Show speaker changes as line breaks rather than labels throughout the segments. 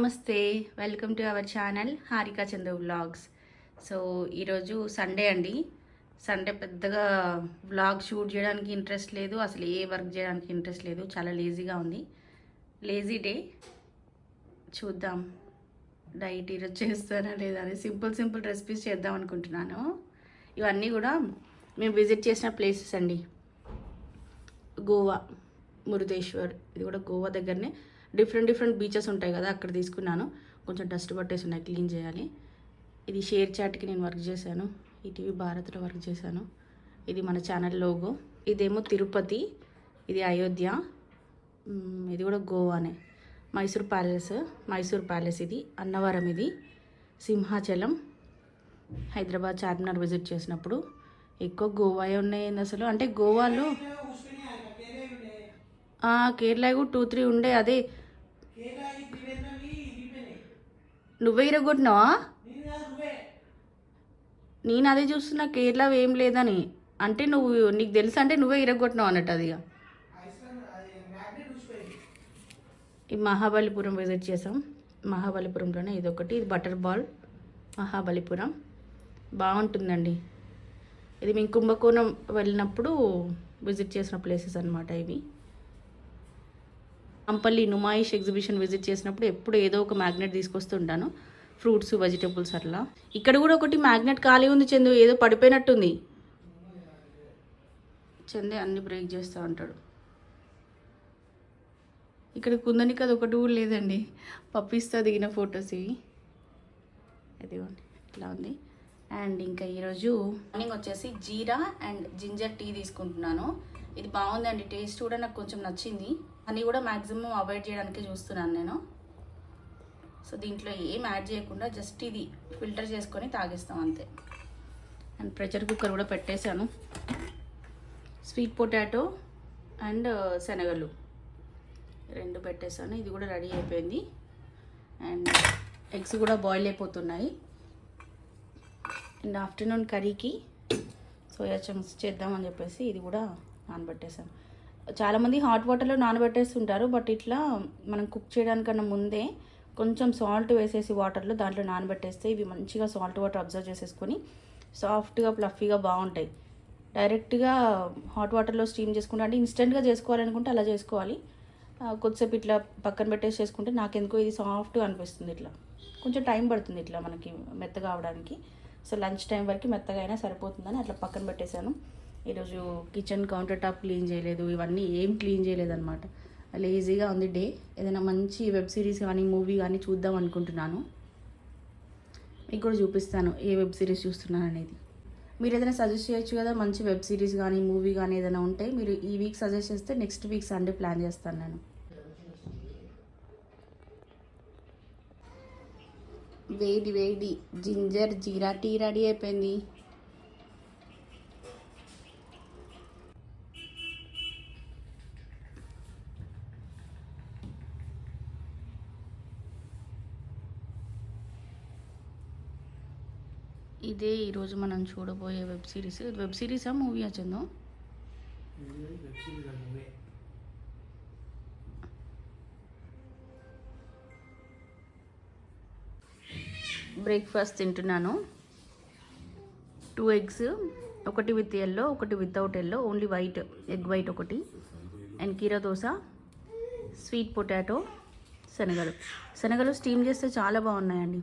నమస్తే welcome to our channel Harika Chandra vlogs. So ఈరోజు Sunday అండి. సండే పెద్దగా వ్లాగ్ షూట్ చేయడానికి ఇంట్రెస్ట్ లేదు అసలు ఏ వర్క్ చేయడానికి ఇంట్రెస్ట్ లేదు చాలా లేజీగా ఉంది. Lazy day. చూద్దాం. డైట్ ఈరోజు చేస్తానా లేదా అని సింపుల్ సింపుల్ రెసిపీస్ చేద్దాం అనుకుంటున్నాను. ఇవన్నీ కూడా మేము విజిట్ చేసిన ప్లేసెస్ అండి. గోవా మురుదేశ్వర్ ఇది కూడా గోవా దగ్గరనే. డిఫరెంట్ డిఫరెంట్ బీచెస్ ఉంటాయి కదా అక్కడ తీసుకున్నాను. కొంచెం డస్ట్ పట్టేసి ఉన్నాయి క్లీన్ చేయాలి. ఇది షేర్ చాట్కి నేను వర్క్ చేశాను. ఈటీవీ భారత్లో వర్క్ చేశాను. ఇది మన ఛానల్ లోగో. ఇదేమో తిరుపతి ఇది అయోధ్య ఇది కూడా గోవానే. మైసూర్ ప్యాలెస్ మైసూర్ ప్యాలెస్ ఇది అన్నవరం ఇది సింహాచలం. హైదరాబాద్ చార్మినార్ విజిట్ చేసినప్పుడు ఎక్కువ గోవాయే ఉన్నాయి అసలు. అంటే గోవాలో కేరళ టూ త్రీ ఉండే అదే నువ్వే ఇరగొట్టినావా? నేను అదే చూస్తున్నా కేరళ ఏం లేదని. అంటే నువ్వు నీకు తెలుసు అంటే నువ్వే ఇరగొట్టినావు అన్నట్టు అది. ఈ మహాబలిపురం విజిట్ చేసాం. మహాబలిపురంలోనే ఇదొకటి ఇది బటర్ బాల్. మహాబలిపురం. బాగుంటుందండి. ఇది మేము కుంభకోణం వెళ్ళినప్పుడు విజిట్ చేసిన ప్లేసెస్ అన్నమాట ఇవి. అంపల్లి నుమాయిష్ ఎగ్జిబిషన్ విజిట్ చేసినప్పుడు ఎప్పుడు ఏదో ఒక మ్యాగ్నెట్ తీసుకొస్తుంటాను ఫ్రూట్స్ వెజిటబుల్స్ అట్లా. ఇక్కడ కూడా ఒకటి మ్యాగ్నెట్ ఖాళీ ఉంది చందు ఏదో పడిపోయినట్టుంది. చందే అన్ని బ్రేక్ చేస్తూ ఉంటాడు. ఇక్కడ కుందనికి అది ఒకటి కూడా లేదండి. పప్పిస్తా దిగిన ఫొటోస్ ఇవి. ఇదిగోండి ఇట్లా ఉంది. అండ్ ఇంకా ఈరోజు మార్నింగ్ వచ్చేసి జీరా అండ్ జింజర్ టీ తీసుకుంటున్నాను. ఇది బాగుందండి టేస్ట్ కూడా నాకు కొంచెం నచ్చింది. అని కూడా మ్యాక్సిమం అవాయిడ్ చేయడానికి చూస్తున్నాను నేను. సో దీంట్లో ఏం యాడ్ చేయకుండా జస్ట్ ఇది ఫిల్టర్ చేసుకొని తాగేస్తాం అంతే. అండ్ ప్రెషర్ కుక్కర్ కూడా పెట్టేశాను. స్వీట్ పొటాటో అండ్ శనగలు రెండు పెట్టేశాను. ఇది కూడా రెడీ అయిపోయింది. అండ్ ఎగ్స్ కూడా బాయిల్ అయిపోతున్నాయి. అండ్ ఆఫ్టర్నూన్ కర్రీకి సోయా చంక్స్ చేద్దామని చెప్పేసి ఇది కూడా నానబెట్టేశాను. చాలామంది హాట్ వాటర్లో నానబెట్టేస్తుంటారు బట్ ఇట్లా మనం కుక్ చేయడానికన్నా ముందే కొంచెం సాల్ట్ వేసేసి వాటర్లో దాంట్లో నానబెట్టేస్తే ఇవి మంచిగా సాల్ట్ వాటర్ అబ్జర్వ్ చేసేసుకొని సాఫ్ట్గా ప్లఫీగా బాగుంటాయి. డైరెక్ట్గా హాట్ వాటర్లో స్టీమ్ చేసుకుంటే అంటే ఇన్స్టెంట్గా చేసుకోవాలనుకుంటే అలా చేసుకోవాలి. కొద్దిసేపు ఇట్లా పక్కన పెట్టేసి చేసుకుంటే నాకెందుకో ఇది సాఫ్ట్గా అనిపిస్తుంది ఇట్లా. కొంచెం టైం పడుతుంది ఇట్లా మనకి మెత్తగా అవడానికి. సో లంచ్ టైం వరకు మెత్తగా అయినా సరిపోతుందని అట్లా పక్కన పెట్టేశాను. ఈరోజు కిచెన్ కౌంటర్ టాప్ క్లీన్ చేయలేదు ఇవన్నీ ఏం క్లీన్ చేయలేదు అనమాట లేజీగా ఉంది డే. ఏదైనా మంచి వెబ్ సిరీస్ కానీ మూవీ కానీ చూద్దాం అనుకుంటున్నాను. మీకు కూడా చూపిస్తాను ఏ వెబ్ సిరీస్ చూస్తున్నాను అనేది. మీరు ఏదైనా సజెస్ట్ చేయొచ్చు కదా మంచి వెబ్ సిరీస్ కానీ మూవీ కానీ ఏదైనా ఉంటే మీరు ఈ వీక్ సజెస్ట్ చేస్తే నెక్స్ట్ వీక్ సండే ప్లాన్ చేస్తాను నేను. వేడి వేడి జింజర్ జీరా టీ రెడీ అయిపోయింది. ఇదే ఈరోజు మనం చూడబోయే వెబ్ సిరీస్. వెబ్ సిరీసా మూవీ వచ్చిందో బ్రేక్ఫాస్ట్ తింటున్నాను. టూ ఎగ్స్ ఒకటి విత్ ఎల్లో ఒకటి without yellow only white egg white ఒకటి. అండ్ కీరా దోశ స్వీట్ పొటాటో శనగలు. శనగలు స్టీమ్ చేస్తే చాలా బాగున్నాయండి.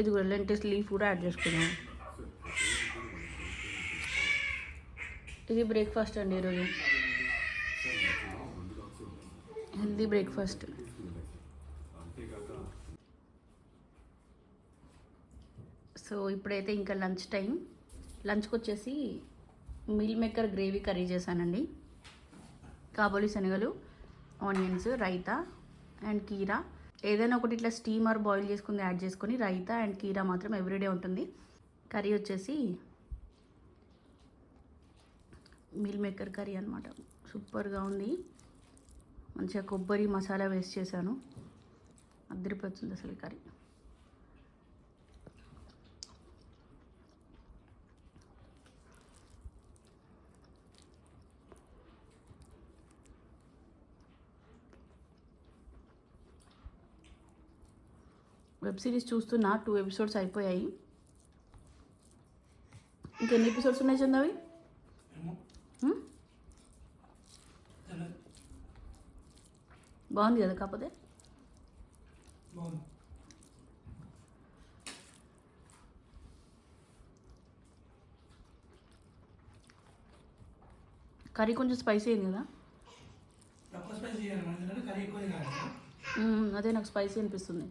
ఇది కూడా లెంటెస్ లీఫ్ కూడా యాడ్ చేసుకున్నాం ఇది బ్రేక్ఫాస్ట్ అండి ఈరోజు. Healthy breakfast. సో ఇప్పుడైతే ఇంకా లంచ్ టైం. లంచ్కి వచ్చేసి మిల్ మేకర్ గ్రేవీ కర్రీ చేశానండి. కాబోలి శనగలు ఆనియన్స్ రైతా అండ్ కీరా. ఏదైనా ఒకటి ఇట్లా స్టీమర్ బాయిల్ చేసుకుని యాడ్ చేసుకొని రైతా అండ్ కీరా మాత్రం ఎవ్రీడే ఉంటుంది. కర్రీ వచ్చేసి మిల్ మేకర్ కర్రీ అనమాట సూపర్గా ఉంది. మంచిగా కొబ్బరి మసాలా వేస్ట్ చేశాను. అద్దరిపోతుంది అసలు కర్రీ. వెబ్ సిరీస్ చూస్తున్నా టూ ఎపిసోడ్స్ అయిపోయాయి. ఇంకెన్ని ఎపిసోడ్స్ ఉన్నాయి చందవి? బాగుంది కదా కాకపోతే? కర్రీ కొంచెం స్పైసీ అయింది కదా? అదే నాకు స్పైసీ అనిపిస్తుంది.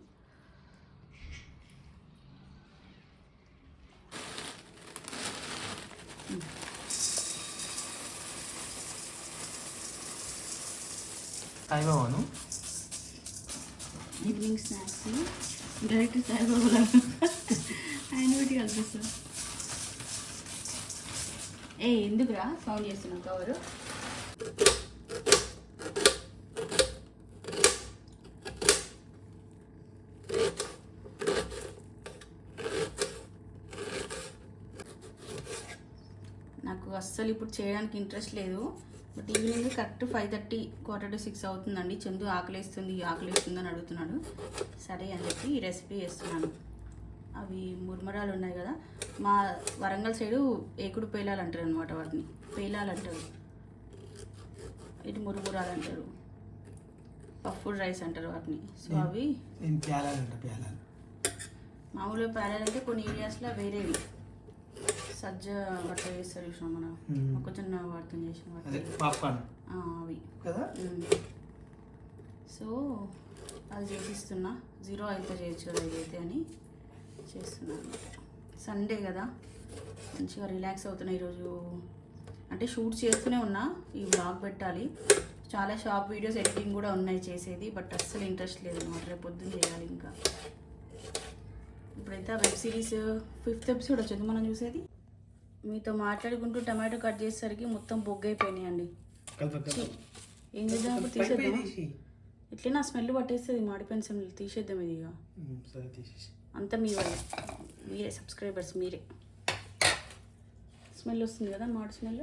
సాయిబాబాను?
ఈవినింగ్ స్నాక్స్ డైరెక్ట్ సాయిబాబా ఆయన పెట్టి సార్ ఏ ఎందుకురా సౌండ్ చేస్తున్నాం కవరు? నాకు అస్సలు ఇప్పుడు చేయడానికి ఇంట్రెస్ట్ లేదు. But evening correct five thirty quarter to six అవుతుందండి. చందు ఆకలేస్తుంది ఆకలేస్తుంది అని అడుగుతున్నాడు. సరే అని చెప్పి ఈ రెసిపీ చేస్తున్నాను. అవి మురమరాలు ఉన్నాయి కదా మా వరంగల్ సైడు ఏకుడు పేలాలు అంటారు అనమాట వాటిని. పేలాలు అంటారు. ఇటు మురుగురాలు అంటారు. పఫ్ఫుడ్ రైస్ అంటారు వాటిని. సో అవి మామూలుగా పేలాలు అంటే కొన్ని ఏరియాస్లో వేరేవి. సజ్జ బట్ట వేస్తారు చూసినాం మనం. మొక్కజొన్న వాడుతుంది చేసిన
పాప్కార్న్.
అవి.
కదా.
సో అది చేసిస్తున్నా. జీరో అయితే చేయొచ్చు కదా ఇదైతే అని చేస్తున్నాను సండే కదా. మంచిగా రిలాక్స్ అవుతున్నా ఈరోజు. అంటే షూట్ చేస్తూనే ఉన్నా. ఈ బ్లాగ్ పెట్టాలి. చాలా షార్ట్ వీడియోస్ ఎడిటింగ్ కూడా ఉన్నాయి చేసేది. బట్ అస్సలు ఇంట్రెస్ట్ లేదు అనమాట. రేపు పొద్దున్న చేయాలి ఇంకా. ఇప్పుడైతే ఆ వెబ్ సిరీస్ ఫిఫ్త్ ఎపిసోడ్ వచ్చింది. మనం చూసేది? మీతో మాట్లాడుకుంటూ టమాటో కట్ చేసేసరికి మొత్తం బొగ్గైపోయినాయండి. ఏం చేద్దాం? తీసేద్దాం ఇట్లే నా స్మెల్ పట్టేస్తుంది మాడిపోయిన స్మెల్ తీసేద్దాం ఇది ఇక అంతా మీ వల్ల. మీరే సబ్స్క్రైబర్స్ మీరే. స్మెల్ వస్తుంది కదా మాడి స్మెల్?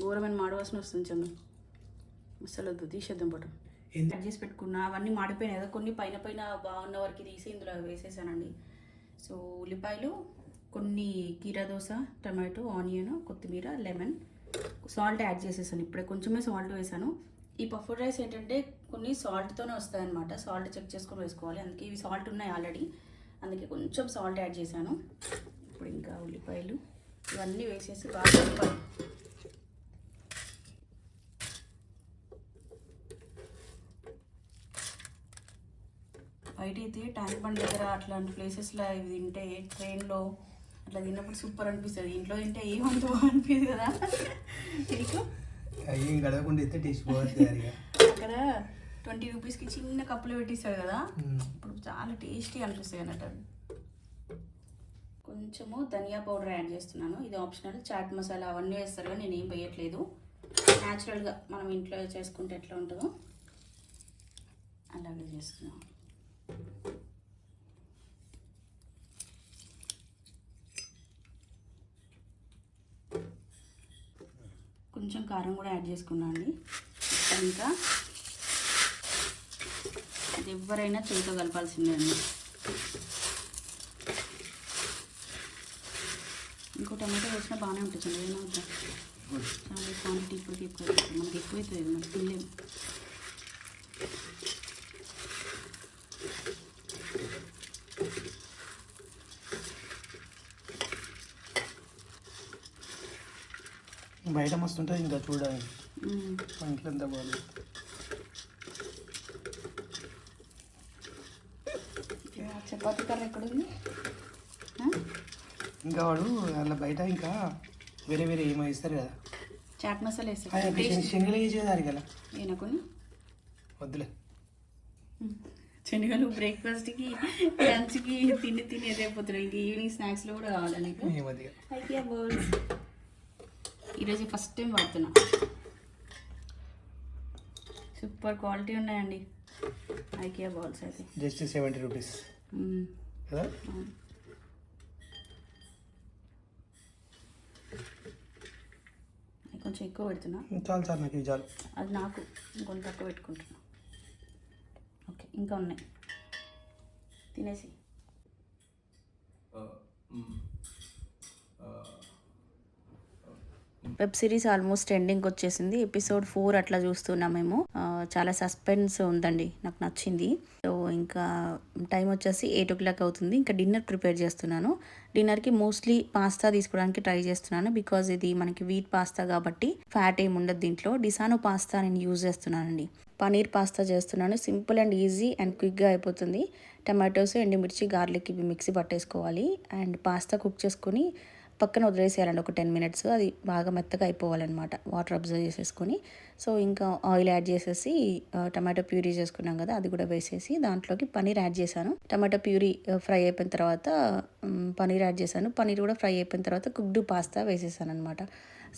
ఘోరమైన మాడి వాసన వస్తుంది చందు. అసలు వద్దు తీసేద్దాం పట్టు. కట్ చేసి పెట్టుకున్నా అవన్నీ మాడిపోయినాయి కదా కొన్ని పైన పైన బాగున్న వరకు తీసి ఇందులో వేసేసానండి. సో ఉల్లిపాయలు కొన్ని కీరా దోశ టమాటో ఆనియన్ కొత్తిమీర లెమన్ సాల్ట్ యాడ్ చేసేసాను. ఇప్పుడే కొంచెమే సాల్ట్ వేసాను. ఈ పఫ్ఫర్ రైస్ ఏంటంటే కొన్ని సాల్ట్తోనే వస్తాయన్నమాట. సాల్ట్ చెక్ చేసుకొని వేసుకోవాలి. అందుకే ఇవి సాల్ట్ ఉన్నాయి ఆల్రెడీ. అందుకే కొంచెం సాల్ట్ యాడ్ చేశాను. ఇప్పుడు ఇంకా ఉల్లిపాయలు ఇవన్నీ వేసేసి బాగా కలపాలి బయట అయితే ట్యాంక్ బండ్ దగ్గర అట్లాంటి ప్లేసెస్లో ఇవి తింటే ట్రైన్లో అట్లా తిన్నప్పుడు సూపర్ అనిపిస్తుంది. ఇంట్లో తింటే ఏమంత అనిపిస్తుంది కదా? మీకు
ఏం గడవకుండా టేస్ట్
అక్కడ ట్వంటీ రూపీస్కి చిన్న కప్పులు పెట్టిస్తాడు కదా? ఇప్పుడు చాలా టేస్టీ అనిపిస్తాయి అన్నట్టు. కొంచెము ధనియా పౌడర్ యాడ్ చేస్తున్నాను. ఇది ఆప్షనల్ చాట్ మసాలా అవన్నీ వేస్తారు కానీ నేను ఏం వేయట్లేదు. న్యాచురల్గా మనం ఇంట్లో చేసుకుంటే ఎట్లా ఉంటుందో అలాగే చేస్తున్నాను కొంచెం కారం కూడా యాడ్ చేసుకున్నాను అండి ఇంకా ఇది ఎవరైనా చేతితో కలపాల్సిందే అండి. ఇంకో టమాటో వేసినా బాగానే ఉంటుంది ఏమవుతా చాలా క్వాంటిటీ ఇప్పుడు ఎక్కువ. మనకి ఎక్కువ అవుతుంది మనకి తినలేము.
బయట మస్తు ఉంటుంది ఇంకా. మా ఇంట్లో ఎంత బాగుంది.
చపాతీ కర్ర ఎక్కడుంది?
ఇంకా వాడు అలా బయట ఇంకా వేరే వేరే ఏమో ఇస్తారు కదా.
చాట్ మసాలా వేస్తాను
అది శనగలు వేసేదారు కదా.
ఏనా కొన్ని
వద్దులే
శనగలు బ్రేక్ఫాస్ట్కి లంచ్కి తిని తిని ఎదైపోతున్నాయి ఇంక ఈవినింగ్ స్నాక్స్లో కూడా కావాలి నీకు? IKEA bowls. ఈరోజు ఫస్ట్ టైం వాడుతున్నా. సూపర్ క్వాలిటీ ఉన్నాయండి. ఐకియా బౌల్స్ అయితే.
Just seventy rupees. కదా.
కొంచెం ఎక్కువ పెడుతున్నా.
చాలు సార్ నాకు చాలు.
అది నాకు ఇంకొంచెం తక్కువ పెట్టుకుంటున్నా. ఓకే ఇంకా ఉన్నాయి. తినేసి. వెబ్ సిరీస్ ఆల్మోస్ట్ ఎండింగ్ వచ్చేసింది. ఎపిసోడ్ ఫోర్ అట్లా చూస్తున్నాం మేము. చాలా సస్పెన్స్ ఉందండి నాకు నచ్చింది. సో ఇంకా టైం వచ్చేసి ఎయిట్ ఓ క్లాక్ అవుతుంది. ఇంకా డిన్నర్ ప్రిపేర్ చేస్తున్నాను. డిన్నర్కి మోస్ట్లీ పాస్తా తీసుకోవడానికి ట్రై చేస్తున్నాను బికాజ్ ఇది మనకి వీట్ పాస్తా కాబట్టి ఫ్యాట్ ఏమి ఉండదు దీంట్లో. డిసానో పాస్తా నేను యూజ్ చేస్తున్నానండి. పనీర్ పాస్తా చేస్తున్నాను. సింపుల్ అండ్ ఈజీ అండ్ క్విక్గా అయిపోతుంది. టమాటోస్ ఎండుమిర్చి గార్లిక్ ఇవి మిక్సీ పట్టేసుకోవాలి. అండ్ పాస్తా కుక్ చేసుకొని పక్కన వదిలేసేయాలండి. ఒక టెన్ మినిట్స్ అది బాగా మెత్తగా అయిపోవాలన్నమాట. వాటర్ అబ్జర్వ్ చేసేసుకొని. సో ఇంకా ఆయిల్ యాడ్ చేసేసి టమాటో ప్యూరీ చేసుకున్నాం కదా అది కూడా వేసేసి దాంట్లోకి పనీర్ యాడ్ చేశాను. టమాటో ప్యూరీ ఫ్రై అయిపోయిన తర్వాత పనీర్ యాడ్ చేశాను. పనీర్ కూడా ఫ్రై అయిపోయిన తర్వాత కుక్డ్ పాస్తా వేసేసాను అనమాట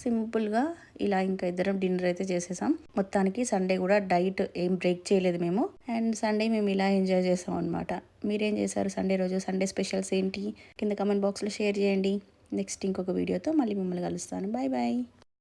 సింపుల్గా ఇలా ఇంకా ఇద్దరం డిన్నర్ అయితే చేసేసాం. మొత్తానికి సండే కూడా డైట్ ఏం బ్రేక్ చేయలేదు మేము. అండ్ సండే మేము ఇలా ఎంజాయ్ చేసాం అనమాట మీరేం చేశారు సండే రోజు? సండే స్పెషల్స్ ఏంటి? కింద కమెంట్ బాక్స్లో షేర్ చేయండి. నెక్స్ట్ ఇంకొక వీడియోతో మళ్ళీ మిమ్మల్ని కలుస్తాను. Bye bye.